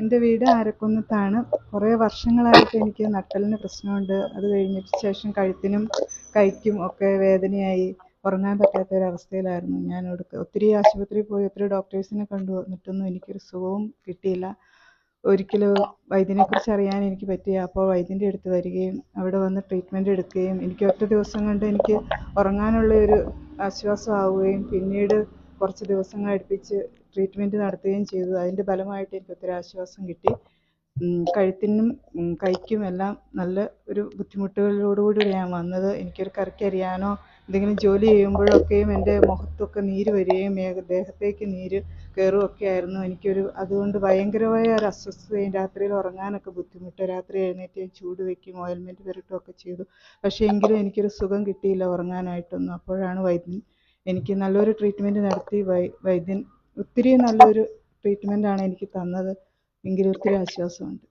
എന്റെ വീട് ആരക്കുന്നത്താണ് കുറേ വർഷങ്ങളായിട്ട് എനിക്ക് നട്ടെല്ലിന് പ്രശ്നമുണ്ട്. അത് കഴിഞ്ഞിട്ട് ശേഷം കഴുത്തിനും കൈക്കും ഒക്കെ വേദനയായി. ഉറങ്ങാൻ പറ്റാത്ത ഒരു അവസ്ഥയിലായിരുന്നു ഞാൻ ഒത്തിരി ആശുപത്രിയിൽ പോയി ഒത്തിരി ഡോക്ടേഴ്സിനെ കണ്ടു. എന്നിട്ടൊന്നും എനിക്കൊരു സുഖവും കിട്ടിയില്ല. ഒരിക്കലും വൈദ്യനെക്കുറിച്ച് അറിയാൻ എനിക്ക് പറ്റി അപ്പോൾ വൈദ്യന്റെ അടുത്ത് വരികയും അവിടെ വന്ന് ട്രീറ്റ്മെന്റ് എടുക്കുകയും എനിക്ക് ഒറ്റ ദിവസം കൊണ്ട് എനിക്ക് ഉറങ്ങാനുള്ള ഒരു ആശ്വാസം ആവുകയും പിന്നീട് കുറച്ച് ദിവസങ്ങൾ അടുപ്പിച്ച് ട്രീറ്റ്മെന്റ് നടത്തുകയും ചെയ്തു. അതിന്റെ ഫലമായിട്ട് എനിക്ക് ഒത്തിരി ആശ്വാസം കിട്ടി. കഴുത്തിനും കൈക്കും എല്ലാം നല്ല ഒരു ബുദ്ധിമുട്ടുകളോട് കൂടിയാണ് ഞാൻ വന്നത്. എനിക്കൊരു കറിക്കരിയാനോ എന്തെങ്കിലും ജോലി ചെയ്യുമ്പോഴൊക്കെയും എന്റെ മുഖത്തൊക്കെ നീര് വരികയും ദേഹത്തേക്ക് നീര് കയറുമൊക്കെ ആയിരുന്നു എനിക്കൊരു അതുകൊണ്ട് ഭയങ്കരമായ ഒരു അസ്വസ്ഥതയും രാത്രിയിൽ ഉറങ്ങാനൊക്കെ ബുദ്ധിമുട്ട്. രാത്രി എഴുന്നേറ്റ് ചൂട് വയ്ക്കും ഓയിൽമെന്റ് പുരട്ടുമൊക്കെ ചെയ്തു. പക്ഷേ എങ്കിലും എനിക്കൊരു സുഖം കിട്ടിയില്ല ഉറങ്ങാനായിട്ടൊന്നും. അപ്പോഴാണ് വൈദ്യൻ എനിക്ക് നല്ലൊരു ട്രീറ്റ്മെന്റ് നടത്തി വൈദ്യൻ ഒത്തിരി നല്ലൊരു ട്രീറ്റ്മെന്റാണ് എനിക്ക് തന്നത്. എങ്കിൽ ഒത്തിരി ആശ്വാസമുണ്ട്.